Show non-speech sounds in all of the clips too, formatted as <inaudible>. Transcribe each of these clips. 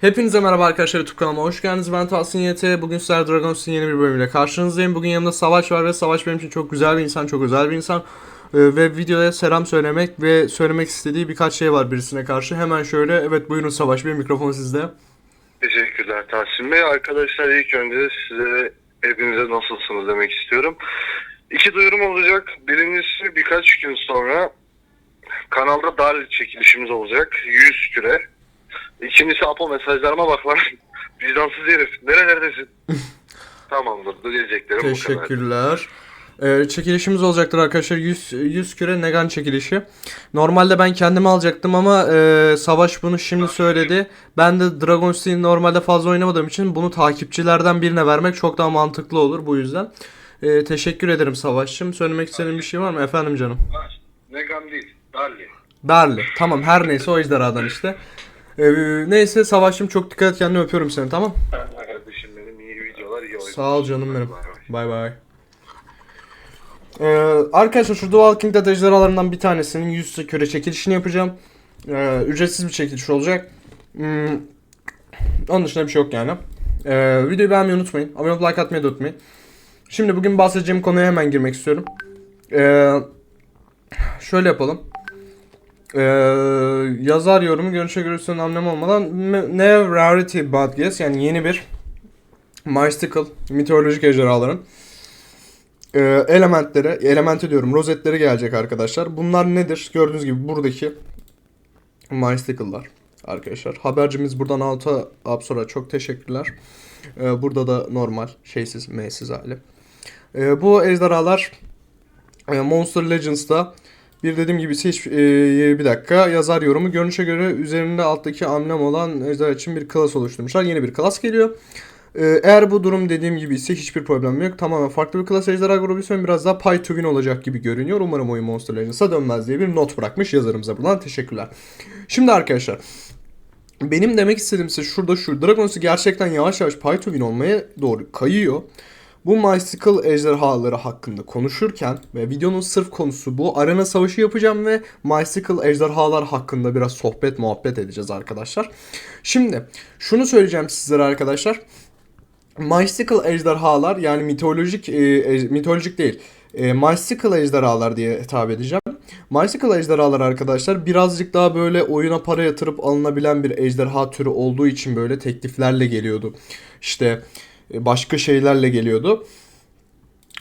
Hepinize merhaba arkadaşlar YouTube kanalıma hoş geldiniz. Ben Tahsin YT. Bugün sizler Dragons'un yeni bir bölümüyle karşınızdayım. Bugün yanımda Savaş var ve Savaş benim için çok güzel bir insan, çok özel bir insan. Ee, ve videoya selam söylemek ve söylemek istediği birkaç şey var birisine karşı. Hemen şöyle, evet buyurun Savaş Bey, mikrofon sizde. Teşekkürler Tahsin Bey. Arkadaşlar ilk önce size hepinize nasılsınız demek istiyorum. İki duyurum olacak. Birincisi birkaç gün sonra kanalda dal çekilişimiz olacak. 100 küre. İkincisi Apo mesajlarıma bak lan. <laughs> Vicdansız herif. Nerelerdesin? <laughs> Tamamdır. Diyeceklerim bu kadar. Teşekkürler. Ee, çekilişimiz olacaktır arkadaşlar. 100, 100 küre Negan çekilişi. Normalde ben kendime alacaktım ama e, Savaş bunu şimdi söyledi. Ben de Dragon Steam normalde fazla oynamadığım için bunu takipçilerden birine vermek çok daha mantıklı olur bu yüzden. E, teşekkür ederim Savaş'cığım. Söylemek istediğin bir şey var mı? Efendim canım. Negan değil. Dalli. Darli. Tamam her neyse o ejderhadan işte. E, neyse Savaş'cığım çok dikkat et kendine öpüyorum seni tamam. Kardeşim benim iyi videolar iyi oyunlar. Sağ ol canım benim. Bay bay. Ee, arkadaşlar şu Dual King Dead ejderhalarından bir tanesinin 100 küre çekilişini yapacağım. Ee, ücretsiz bir çekiliş olacak. Hmm, onun dışında bir şey yok yani. Ee, videoyu beğenmeyi unutmayın. Abone olup like atmayı da unutmayın. Şimdi bugün bahsedeceğim konuya hemen girmek istiyorum. Ee, şöyle yapalım. Ee, yazar yorumu görünüşe göre üstünden anlam olmadan me- ne rarity bad guess yani yeni bir mystical mitolojik ejderhaların e, elementleri, elementi diyorum rozetleri gelecek arkadaşlar. Bunlar nedir? Gördüğünüz gibi buradaki mystical'lar arkadaşlar. Habercimiz buradan Auto Absor'a çok teşekkürler. E, burada da normal şeysiz M'siz hali. E, bu ejderhalar e, Monster Legends'da bir dediğim gibi hiç e, bir dakika yazar yorumu görünüşe göre üzerinde alttaki amblem olan ejderha için bir klas oluşturmuşlar. Yeni bir klas geliyor. Ee, eğer bu durum dediğim gibi ise hiçbir problem yok. Tamamen farklı bir klas ejderha grubu ise biraz daha pay to win olacak gibi görünüyor. Umarım oyun Monster Legends'a dönmez diye bir not bırakmış yazarımıza buradan teşekkürler. Şimdi arkadaşlar benim demek istediğim ise şurada şu Dragons'u gerçekten yavaş yavaş pay to win olmaya doğru kayıyor. Bu Mystical ejderhaları hakkında konuşurken ve videonun sırf konusu bu arena savaşı yapacağım ve Mystical ejderhalar hakkında biraz sohbet muhabbet edeceğiz arkadaşlar. Şimdi şunu söyleyeceğim sizlere arkadaşlar. Mystical ejderhalar yani mitolojik e, ej- mitolojik değil. E, mystical ejderhalar diye hitap edeceğim. Mystical ejderhalar arkadaşlar birazcık daha böyle oyuna para yatırıp alınabilen bir ejderha türü olduğu için böyle tekliflerle geliyordu. İşte e, başka şeylerle geliyordu.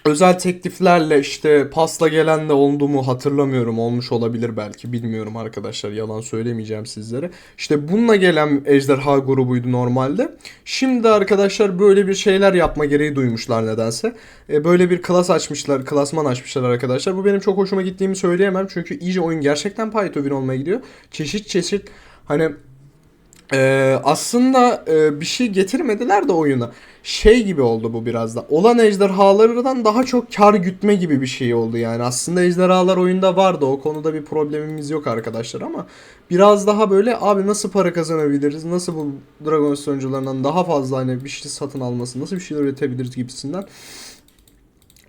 Özel tekliflerle işte pasla gelen de oldu mu hatırlamıyorum. Olmuş olabilir belki bilmiyorum arkadaşlar. Yalan söylemeyeceğim sizlere. İşte bununla gelen ejderha grubuydu normalde. Şimdi arkadaşlar böyle bir şeyler yapma gereği duymuşlar nedense. E, böyle bir klas açmışlar, klasman açmışlar arkadaşlar. Bu benim çok hoşuma gittiğimi söyleyemem. Çünkü iyice oyun gerçekten win olmaya gidiyor. Çeşit çeşit hani ee, aslında e, bir şey getirmediler de oyuna. Şey gibi oldu bu biraz da. Olan ejderhalardan daha çok kar gütme gibi bir şey oldu yani. Aslında ejderhalar oyunda vardı. O konuda bir problemimiz yok arkadaşlar ama biraz daha böyle abi nasıl para kazanabiliriz? Nasıl bu Dragon oyuncularından daha fazla hani bir şey satın alması, nasıl bir şeyler üretebiliriz gibisinden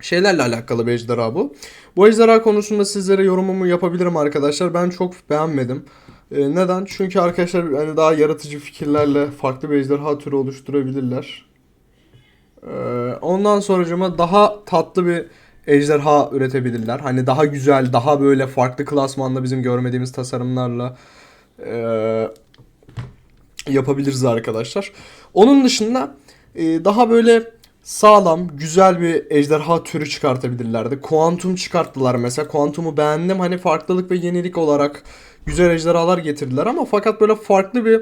şeylerle alakalı bir ejderha bu. Bu ejderha konusunda sizlere yorumumu yapabilirim arkadaşlar. Ben çok beğenmedim. Ee, neden? Çünkü arkadaşlar hani daha yaratıcı fikirlerle farklı bir ejderha türü oluşturabilirler. Ee, ondan sonracıma daha tatlı bir ejderha üretebilirler. Hani daha güzel, daha böyle farklı klasmanda bizim görmediğimiz tasarımlarla ee, yapabiliriz arkadaşlar. Onun dışında e, daha böyle sağlam, güzel bir ejderha türü çıkartabilirlerdi. Kuantum çıkarttılar mesela. Kuantum'u beğendim. Hani farklılık ve yenilik olarak güzel ejderhalar getirdiler ama fakat böyle farklı bir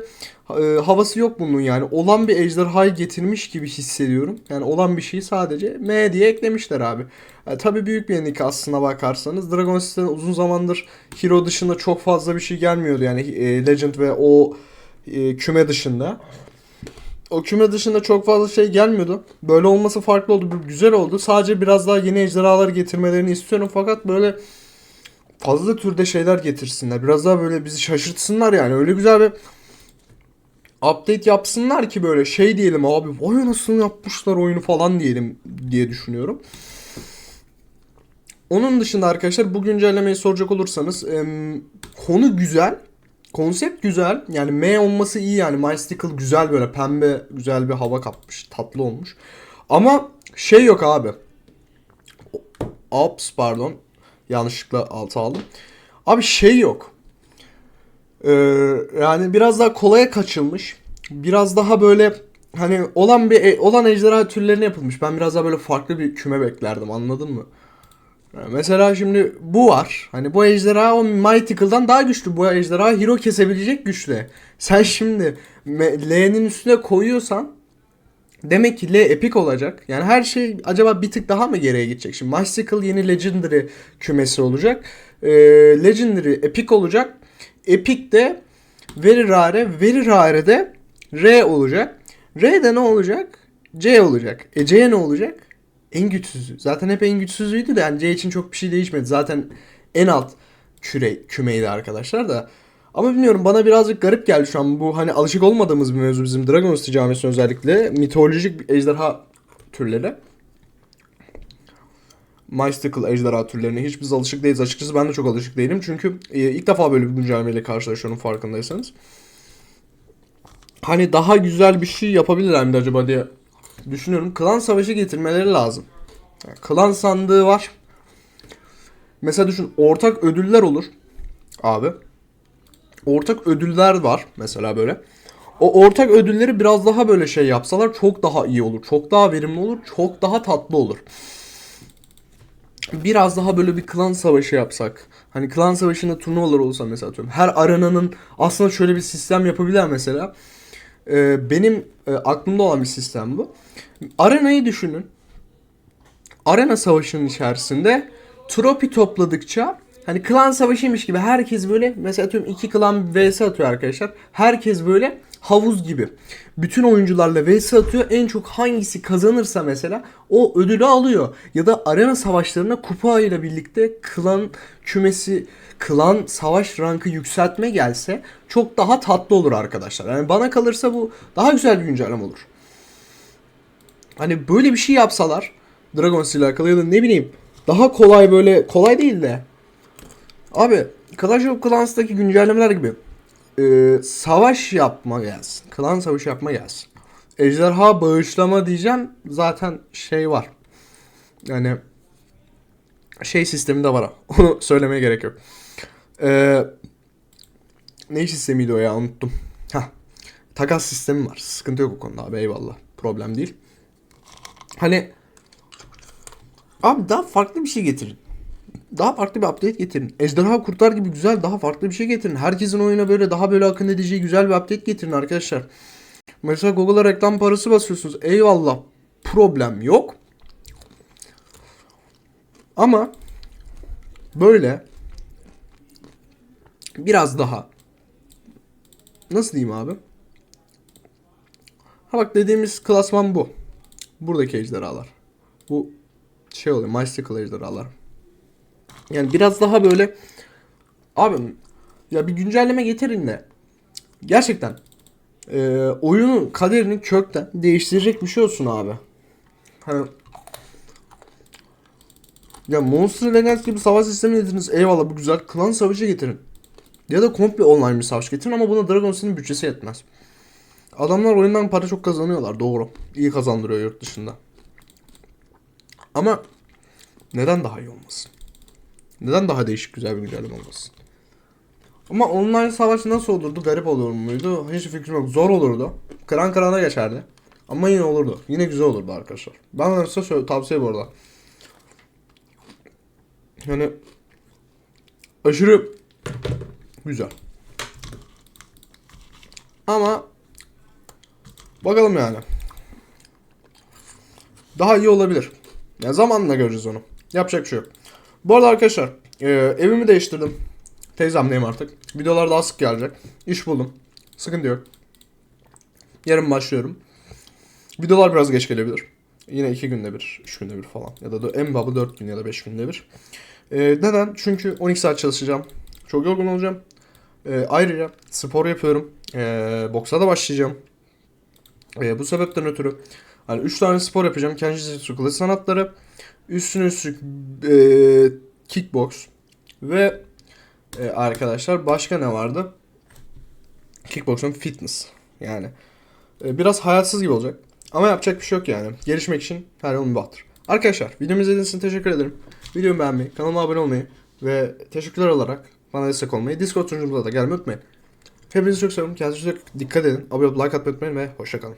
e, havası yok bunun yani. Olan bir ejderhayı getirmiş gibi hissediyorum. Yani olan bir şeyi sadece M diye eklemişler abi. E, tabii büyük bir yenilik aslına bakarsanız. Dragon City'den uzun zamandır Hero dışında çok fazla bir şey gelmiyordu yani e, Legend ve o e, küme dışında. O küme dışında çok fazla şey gelmiyordu. Böyle olması farklı oldu. Güzel oldu. Sadece biraz daha yeni ejderhalar getirmelerini istiyorum. Fakat böyle fazla türde şeyler getirsinler. Biraz daha böyle bizi şaşırtsınlar yani. Öyle güzel bir update yapsınlar ki böyle şey diyelim abi vay nasıl yapmışlar oyunu falan diyelim diye düşünüyorum. Onun dışında arkadaşlar bu güncellemeyi soracak olursanız konu güzel konsept güzel. Yani M olması iyi yani. Mystical güzel böyle pembe güzel bir hava kapmış. Tatlı olmuş. Ama şey yok abi. Ops pardon. Yanlışlıkla altı aldım. Abi şey yok. Ee, yani biraz daha kolaya kaçılmış. Biraz daha böyle hani olan bir olan ejderha türlerine yapılmış. Ben biraz daha böyle farklı bir küme beklerdim anladın mı? Mesela şimdi bu var. Hani bu ejderha o Mythical'dan daha güçlü. Bu ejderha hero kesebilecek güçlü. Sen şimdi L'nin üstüne koyuyorsan demek ki L epik olacak. Yani her şey acaba bir tık daha mı geriye gidecek? Şimdi Mystical yeni Legendary kümesi olacak. Ee, Legendary epik olacak. Epic de Very Rare, Very Rare de R olacak. R'de ne olacak? C olacak. E C ne olacak? En güçsüzü. Zaten hep en güçsüzüydü de yani C için çok bir şey değişmedi. Zaten en alt küre, kümeydi arkadaşlar da. Ama bilmiyorum bana birazcık garip geldi şu an bu hani alışık olmadığımız bir mevzu bizim Dragon City camisinin özellikle mitolojik ejderha türleri. Mystical ejderha türlerine hiç biz alışık değiliz. Açıkçası ben de çok alışık değilim. Çünkü e, ilk defa böyle bir güncellemeyle karşılaşıyorum farkındaysanız. Hani daha güzel bir şey yapabilirler mi acaba diye düşünüyorum. Klan savaşı getirmeleri lazım. Yani klan sandığı var. Mesela düşün ortak ödüller olur. Abi. Ortak ödüller var mesela böyle. O ortak ödülleri biraz daha böyle şey yapsalar çok daha iyi olur. Çok daha verimli olur. Çok daha tatlı olur biraz daha böyle bir klan savaşı yapsak. Hani klan savaşında turnuvalar olsa mesela atıyorum. Her arenanın aslında şöyle bir sistem yapabilir mesela. Ee, benim e, aklımda olan bir sistem bu. Arenayı düşünün. Arena savaşının içerisinde tropi topladıkça hani klan savaşıymış gibi herkes böyle mesela atıyorum iki klan vs atıyor arkadaşlar. Herkes böyle havuz gibi. Bütün oyuncularla vs atıyor. En çok hangisi kazanırsa mesela o ödülü alıyor. Ya da arena savaşlarına kupa ile birlikte klan kümesi klan savaş rankı yükseltme gelse çok daha tatlı olur arkadaşlar. Yani bana kalırsa bu daha güzel bir güncelleme olur. Hani böyle bir şey yapsalar Dragon ile alakalı ya da ne bileyim daha kolay böyle kolay değil de abi Clash of Clans'taki güncellemeler gibi e, savaş yapma gelsin. Klan savaşı yapma gelsin. Ejderha bağışlama diyeceğim. Zaten şey var. Yani şey sistemi de var. <laughs> Onu söylemeye gerek yok. Ee, ne sistemiydi o ya unuttum. Hah. Takas sistemi var. Sıkıntı yok o konuda abi eyvallah. Problem değil. Hani abi daha farklı bir şey getirin daha farklı bir update getirin. Ejderha Kurtlar gibi güzel daha farklı bir şey getirin. Herkesin oyuna böyle daha böyle akın edeceği güzel bir update getirin arkadaşlar. Mesela Google'a reklam parası basıyorsunuz. Eyvallah. Problem yok. Ama böyle biraz daha nasıl diyeyim abi? Ha bak dediğimiz klasman bu. Buradaki ejderhalar. Bu şey oluyor. Mystical ejderhalar. Yani biraz daha böyle abi ya bir güncelleme getirin de gerçekten e, oyunun kaderini kökten değiştirecek bir şey olsun abi. Hani ya Monster Legends gibi savaş sistemi getirdiniz. Eyvallah bu güzel. Klan savaşı getirin. Ya da komple online bir savaş getirin ama buna Dragon City'nin bütçesi yetmez. Adamlar oyundan para çok kazanıyorlar doğru. İyi kazandırıyor yurt dışında. Ama neden daha iyi olmasın? Neden daha değişik güzel bir güncelleme olmasın? Ama online savaş nasıl olurdu? Garip olur muydu? Hiç fikrim yok. Zor olurdu. Kıran kırana geçerdi. Ama yine olurdu. Yine güzel olurdu arkadaşlar. Ben size tavsiye bu arada. Yani aşırı güzel. Ama bakalım yani. Daha iyi olabilir. Ya zamanla göreceğiz onu. Yapacak bir şey yok. Bu arada arkadaşlar e, evimi değiştirdim. Teyzemdeyim artık. Videolar daha sık gelecek. İş buldum. Sıkıntı yok. Yarın başlıyorum. Videolar biraz geç gelebilir. Yine iki günde bir, üç günde bir falan. Ya da en baba dört gün ya da beş günde bir. E, neden? Çünkü 12 saat çalışacağım. Çok yorgun olacağım. E, ayrıca spor yapıyorum. E, boksa da başlayacağım. E, bu sebepten ötürü hani 3 tane spor yapacağım. Kendisi kılıç sanatları. Üstüne üstlük e, kickbox ve e, arkadaşlar başka ne vardı? Kickboxing fitness. Yani e, biraz hayatsız gibi olacak. Ama yapacak bir şey yok yani. Gelişmek için her yolun bahtır. Arkadaşlar videomu izlediğiniz için teşekkür ederim. Videomu beğenmeyi, kanalıma abone olmayı ve teşekkürler olarak bana destek olmayı, Discord sunucumuza da gelmeyi unutmayın. Hepinizi çok seviyorum. Kendinize çok dikkat edin. Abone olup like atmayı unutmayın ve hoşçakalın.